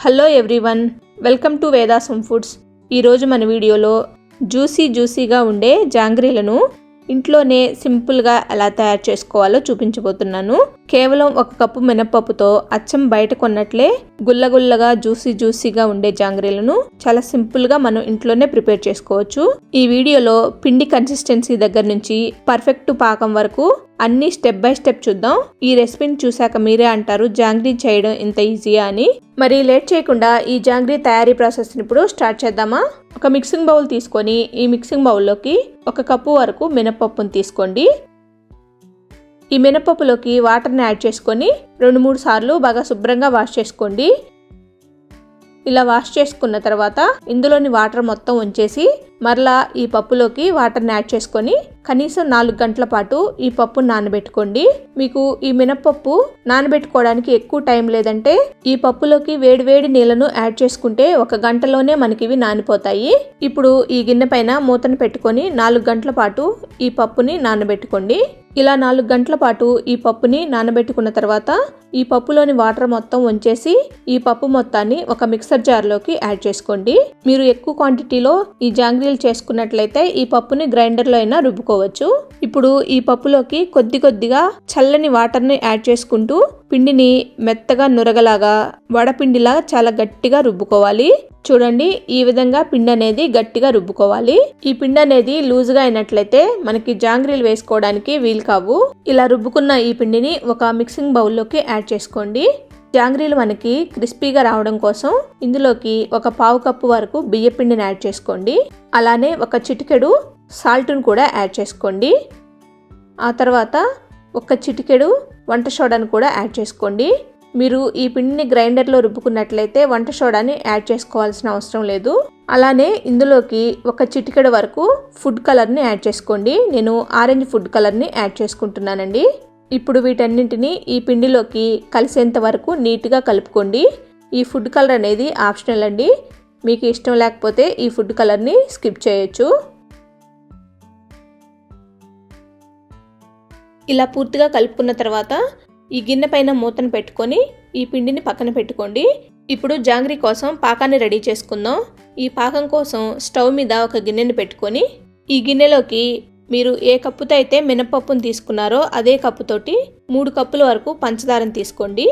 Hello everyone welcome to Vedasam foods ఈరోజు మన వీడియోలో జ్యూసీ జ్యూసీగా ఉండే జాంగ్రీలను ఇంట్లోనే సింపుల్గా ఎలా తయారు చేసుకోవాలో చూపించబోతున్నాను. కేవలం ఒక కప్పు మినప్పప్పుతో అచ్చం బయట కొన్నట్లే గుల్లగుల్లగా జ్యూసీ జ్యూసీగా ఉండే జాంగ్రీలను చాలా సింపుల్గా మనం ఇంట్లోనే ప్రిపేర్ చేసుకోవచ్చు. ఈ వీడియోలో పిండి కన్సిస్టెన్సీ దగ్గర నుంచి పర్ఫెక్ట్ పాకం వరకు అన్ని స్టెప్ బై స్టెప్ చూద్దాం. ఈ రెసిపీని చూశాక మీరే అంటారు జాంగ్రీ చేయడం ఇంత ఈజీయా అని. మరి లేట్ చేయకుండా ఈ జాంగ్రీ తయారీ ప్రాసెస్ ఇప్పుడు స్టార్ట్ చేద్దామా? ఒక మిక్సింగ్ బౌల్ తీసుకొని ఈ మిక్సింగ్ బౌల్లోకి ఒక కప్పు వరకు మినపప్పును తీసుకోండి. ఈ మినపప్పులోకి వాటర్ని యాడ్ చేసుకొని రెండు మూడు సార్లు బాగా శుభ్రంగా వాష్ చేసుకోండి. ఇలా వాష్ చేసుకున్న తర్వాత ఇందులోని వాటర్ మొత్తం ఉంచేసి మరలా ఈ పప్పులోకి వాటర్ని యాడ్ చేసుకొని కనీసం నాలుగు గంటల పాటు ఈ పప్పు నానబెట్టుకోండి. మీకు ఈ మినపప్పు నానబెట్టుకోవడానికి ఎక్కువ టైం లేదంటే ఈ పప్పులోకి వేడివేడి నీళ్ళను యాడ్ చేసుకుంటే ఒక గంటలోనే మనకి ఇవి నానిపోతాయి. ఇప్పుడు ఈ గిన్నె పైన మూతను పెట్టుకొని నాలుగు గంటల పాటు ఈ పప్పుని నానబెట్టుకోండి. ఇలా నాలుగు గంటల పాటు ఈ పప్పుని నానబెట్టుకున్న తర్వాత ఈ పప్పులోని వాటర్ మొత్తం వంచేసి ఈ పప్పు మొత్తాన్ని ఒక మిక్సర్ జార్లోకి యాడ్ చేసుకోండి. మీరు ఎక్కువ క్వాంటిటీలో ఈ జాంగ్రీలు చేసుకున్నట్లయితే ఈ పప్పుని గ్రైండర్లో అయినా రుబ్బుకోవచ్చు. ఇప్పుడు ఈ పప్పులోకి కొద్ది కొద్దిగా చల్లని వాటర్ని యాడ్ చేసుకుంటూ పిండిని మెత్తగా నురగలాగా వడపిండిలా చాలా గట్టిగా రుబ్బుకోవాలి. చూడండి ఈ విధంగా పిండి అనేది గట్టిగా రుబ్బుకోవాలి. ఈ పిండి అనేది లూజ్గా అయినట్లయితే మనకి జాంగ్రీలు వేసుకోవడానికి వీలు కావు. ఇలా రుబ్బుకున్న ఈ పిండిని ఒక మిక్సింగ్ బౌల్లోకి యాడ్ చేసుకోండి. జాంగ్రీలు మనకి క్రిస్పీగా రావడం కోసం ఇందులోకి ఒక పావు కప్పు వరకు బియ్య పిండిని యాడ్ చేసుకోండి. అలానే ఒక చిటికెడు సాల్ట్ను కూడా యాడ్ చేసుకోండి. ఆ తర్వాత ఒక చిటికెడు వంట సోడాను కూడా యాడ్ చేసుకోండి. మీరు ఈ పిండిని గ్రైండర్లో రుబ్బుకున్నట్లయితే వంట సోడాని యాడ్ చేసుకోవాల్సిన అవసరం లేదు. అలానే ఇందులోకి ఒక చిటికెడ వరకు ఫుడ్ కలర్ని యాడ్ చేసుకోండి. నేను ఆరెంజ్ ఫుడ్ కలర్ని యాడ్ చేసుకుంటున్నానండి. ఇప్పుడు వీటన్నింటినీ ఈ పిండిలోకి కలిసేంత వరకు నీట్గా కలుపుకోండి. ఈ ఫుడ్ కలర్ అనేది ఆప్షనల్ అండి. మీకు ఇష్టం లేకపోతే ఈ ఫుడ్ కలర్ని స్కిప్ చేయొచ్చు. ఇలా పూర్తిగా కలుపుకున్న తర్వాత ఈ గిన్నె పైన మూతను పెట్టుకొని ఈ పిండిని పక్కన పెట్టుకోండి. ఇప్పుడు జాంగ్రీ కోసం పాకాన్ని రెడీ చేసుకుందాం. ఈ పాకం కోసం స్టవ్ మీద ఒక గిన్నెని పెట్టుకొని ఈ గిన్నెలోకి మీరు ఏ కప్పుతో అయితే మినపప్పును తీసుకున్నారో అదే కప్పుతోటి మూడు కప్పుల వరకు పంచదారం తీసుకోండి.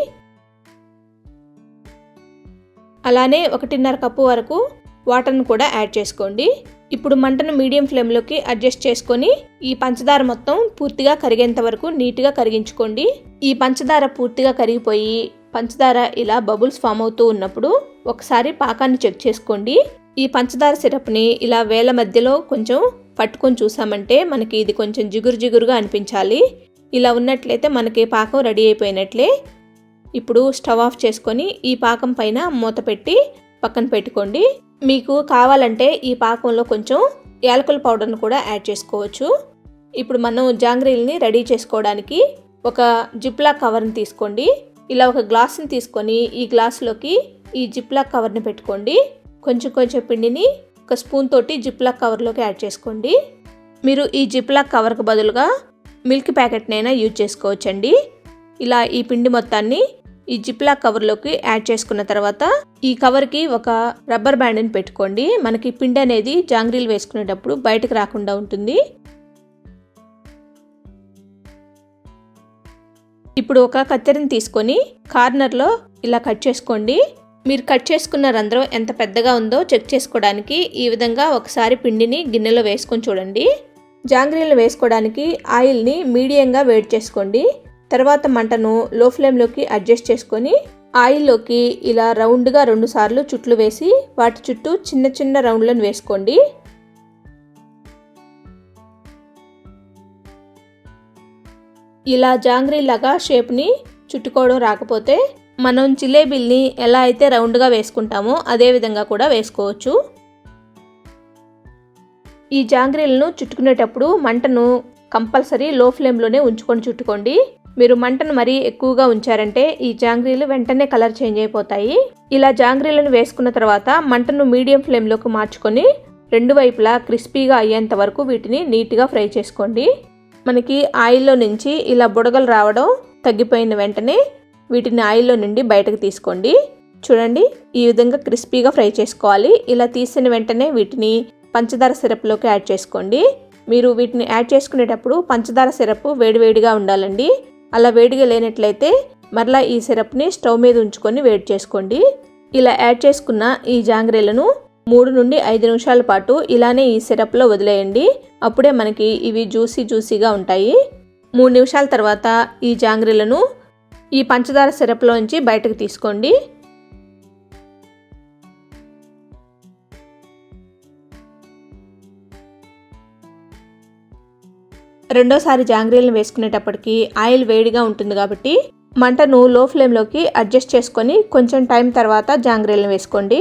అలానే ఒకటిన్నర కప్పు వరకు వాటర్ను కూడా యాడ్ చేసుకోండి. ఇప్పుడు మంటను మీడియం ఫ్లేమ్లోకి అడ్జస్ట్ చేసుకొని ఈ పంచదార మొత్తం పూర్తిగా కరిగేంత వరకు నీట్గా కరిగించుకోండి. ఈ పంచదార పూర్తిగా కరిగిపోయి పంచదార ఇలా బబుల్స్ ఫామ్ అవుతూ ఉన్నప్పుడు ఒకసారి పాకాన్ని చెక్ చేసుకోండి. ఈ పంచదార సిరప్ని ఇలా వేల మధ్యలో కొంచెం పట్టుకొని చూసామంటే మనకి ఇది కొంచెం జిగురు జిగురుగా అనిపించాలి. ఇలా ఉన్నట్లయితే మనకి పాకం రెడీ అయిపోయినట్లే. ఇప్పుడు స్టవ్ ఆఫ్ చేసుకొని ఈ పాకం పైన మూత పెట్టి పక్కన పెట్టుకోండి. మీకు కావాలంటే ఈ పాకంలో కొంచెం యాలకుల పౌడర్ను కూడా యాడ్ చేసుకోవచ్చు. ఇప్పుడు మనం జాంగ్రీల్ని రెడీ చేసుకోవడానికి ఒక జిప్లా కవర్ని తీసుకోండి. ఇలా ఒక గ్లాస్ని తీసుకొని ఈ గ్లాస్లోకి ఈ జిప్లా కవర్ని పెట్టుకోండి. కొంచెం కొంచెం పిండిని ఒక స్పూన్ తోటి జిప్లా కవర్లోకి యాడ్ చేసుకోండి. మీరు ఈ జిప్లా కవర్కి బదులుగా మిల్క్ ప్యాకెట్నైనా యూజ్ చేసుకోవచ్చండి. ఇలా ఈ పిండి మొత్తాన్ని ఈ జిప్లా కవర్లోకి యాడ్ చేసుకున్న తర్వాత ఈ కవర్కి ఒక రబ్బర్ బ్యాండ్ని పెట్టుకోండి. మనకి పిండి అనేది జాంగ్రీలు వేసుకునేటప్పుడు బయటకు రాకుండా ఉంటుంది. ఇప్పుడు ఒక కత్తెరని తీసుకొని కార్నర్లో ఇలా కట్ చేసుకోండి. మీరు కట్ చేసుకున్న రంధ్రం ఎంత పెద్దగా ఉందో చెక్ చేసుకోవడానికి ఈ విధంగా ఒకసారి పిండిని గిన్నెలో వేసుకొని చూడండి. జాంగ్రీలు వేసుకోవడానికి ఆయిల్ని మీడియంగా వేడి చేసుకోండి. తర్వాత మంటను లో ఫ్లేమ్లోకి అడ్జస్ట్ చేసుకొని ఆయిల్లోకి ఇలా రౌండ్గా రెండు సార్లు చుట్లు వేసి వాటి చుట్టూ చిన్న చిన్న రౌండ్లను వేసుకోండి. ఇలా జాంగ్రీలాగా షేప్ని చుట్టుకోవడం రాకపోతే మనం జిలేబీల్ని ఎలా అయితే రౌండ్గా వేసుకుంటామో అదే విధంగా కూడా వేసుకోవచ్చు. ఈ జాంగ్రీలను చుట్టుకునేటప్పుడు మంటను కంపల్సరీ లో ఫ్లేమ్లోనే ఉంచుకొని చుట్టుకోండి. మీరు మంటను మరీ ఎక్కువగా ఉంచారంటే ఈ జాంగ్రీలు వెంటనే కలర్ చేంజ్ అయిపోతాయి. ఇలా జాంగ్రీలను వేసుకున్న తర్వాత మంటను మీడియం ఫ్లేమ్లోకి మార్చుకొని రెండు వైపులా క్రిస్పీగా అయ్యేంత వరకు వీటిని నీట్గా ఫ్రై చేసుకోండి. మనకి ఆయిల్లో నుంచి ఇలా బుడగలు రావడం తగ్గిపోయిన వెంటనే వీటిని ఆయిల్లో నుండి బయటకు తీసుకోండి. చూడండి ఈ విధంగా క్రిస్పీగా ఫ్రై చేసుకోవాలి. ఇలా తీసిన వెంటనే వీటిని పంచదార సిరప్లోకి యాడ్ చేసుకోండి. మీరు వీటిని యాడ్ చేసుకునేటప్పుడు పంచదార సిరప్ వేడివేడిగా ఉండాలండి. అలా వేడిగా లేనట్లయితే మరలా ఈ సిరప్ని స్టవ్ మీద ఉంచుకొని వేడి చేసుకోండి. ఇలా యాడ్ చేసుకున్న ఈ జాంగ్రీలను మూడు నుండి ఐదు నిమిషాల పాటు ఇలానే ఈ సిరప్లో వదిలేయండి. అప్పుడే మనకి ఇవి జ్యూసీ జ్యూసీగా ఉంటాయి. మూడు నిమిషాల తర్వాత ఈ జాంగ్రీలను ఈ పంచదార సిరప్లోంచి బయటకు తీసుకోండి. రెండోసారి జాంగ్రీలను వేసుకునేటప్పటికి ఆయిల్ వేడిగా ఉంటుంది కాబట్టి మంటను లో ఫ్లేమ్లోకి అడ్జస్ట్ చేసుకొని కొంచెం టైం తర్వాత జాంగ్రీలను వేసుకోండి.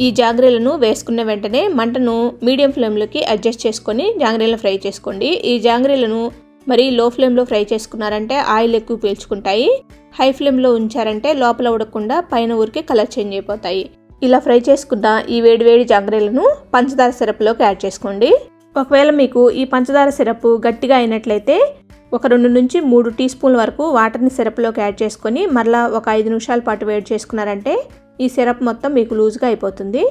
ఈ జాంగ్రీలను వేసుకున్న వెంటనే మంటను మీడియం ఫ్లేమ్లోకి అడ్జస్ట్ చేసుకొని జాంగ్రీలను ఫ్రై చేసుకోండి. ఈ జాంగ్రీలను మరి లో ఫ్లేమ్లో ఫ్రై చేసుకున్నారంటే ఆయిల్ ఎక్కువ పీల్చుకుంటాయి. హై ఫ్లేమ్లో ఉంచారంటే లోపల ఉడకకుండా పైన ఊరికే కలర్ చేంజ్ అయిపోతాయి. ఇలా ఫ్రై చేసుకున్న ఈ వేడివేడి జాంగ్రీలను పంచదార సిరప్లోకి యాడ్ చేసుకోండి. ఒకవేళ మీకు ఈ పంచదార సిరప్ గట్టిగా అయినట్లయితే ఒక రెండు నుంచి మూడు టీ స్పూన్ల వరకు వాటర్ని సిరప్లోకి యాడ్ చేసుకొని మరలా ఒక ఐదు నిమిషాల పాటు వేడి చేసుకున్నారంటే ఈ సిరప్ మొత్తం మీకు లూజ్గా అయిపోతుంది.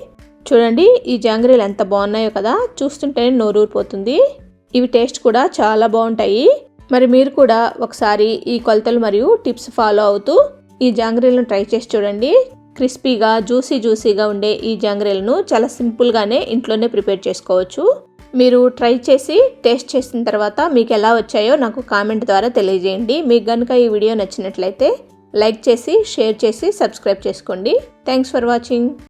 చూడండి ఈ జాంగ్రీలు ఎంత బాగున్నాయో కదా. చూస్తుంటేనే నోరూరిపోతుంది ఇవి టేస్ట్ కూడా చాలా బాగుంటాయి. మరి మీరు కూడా ఒకసారి ఈ కొలతలు మరియు టిప్స్ ఫాలో అవుతూ ఈ జాంగ్రీలను ట్రై చేసి చూడండి. క్రిస్పీగా జ్యూసీ జ్యూసీగా ఉండే ఈ జాంగ్రీలను చాలా సింపుల్గానే ఇంట్లోనే ప్రిపేర్ చేసుకోవచ్చు. మీరు ట్రై చేసి టేస్ట్ చేసిన తర్వాత మీకు ఎలా వచ్చాయో నాకు కామెంట్ ద్వారా తెలియజేయండి. మీకు కనుక ఈ వీడియో నచ్చినట్లయితే లైక్ చేసి షేర్ చేసి సబ్స్క్రైబ్ చేసుకోండి. Thanks for watching